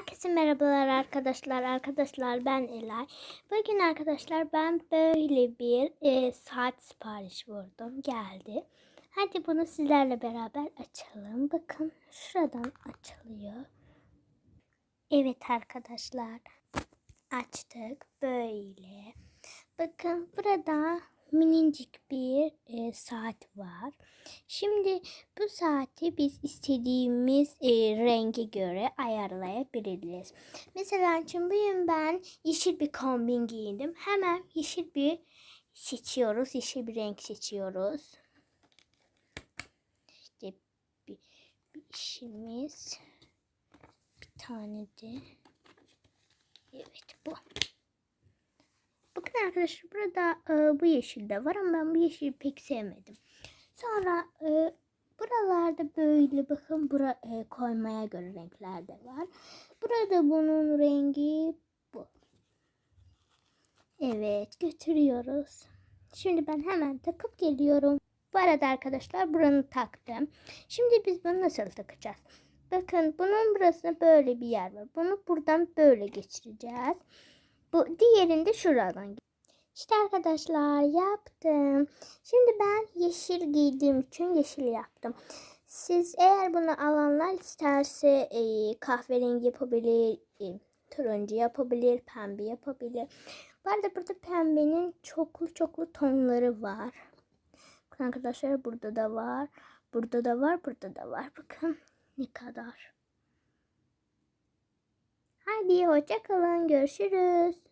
Herkese merhabalar arkadaşlar. Arkadaşlar ben Elay. Bugün arkadaşlar ben böyle bir e, saat sipariş vurdum. Geldi. Hadi bunu sizlerle beraber açalım. Bakın şuradan açılıyor. Evet arkadaşlar. Açtık böyle. Bakın burada minicik bir e, saat var. Şimdi bu saati biz istediğimiz e, renge göre ayarlayabiliriz. Mesela şimdi bugün ben yeşil bir kombin giyindim. Hemen yeşil bir seçiyoruz. Yeşil bir renk seçiyoruz. İşte bir, bir işimiz. Bir tane de. Evet bu. Arkadaşlar burada e, bu yeşil de var ama ben bu yeşili pek sevmedim. Sonra e, buralarda böyle bakın bura e, koymaya göre renkler de var. Burada bunun rengi bu. Evet götürüyoruz. Şimdi ben hemen takıp geliyorum. Bu arada arkadaşlar buranı taktım. Şimdi biz bunu nasıl takacağız? Bakın bunun burasında böyle bir yer var. Bunu buradan böyle geçireceğiz. Bu diğerinde şuradan. İşte arkadaşlar yaptım. Şimdi ben yeşil giydiğim için yeşil yaptım. Siz eğer bunu alanlar isterse e, kahverengi yapabilir, e, turuncu yapabilir, pembe yapabilir. Bu arada burada pembenin çoklu çoklu tonları var. Bakın arkadaşlar burada da var. Burada da var, burada da var. Bakın ne kadar. Hadi hoşça kalın. Görüşürüz.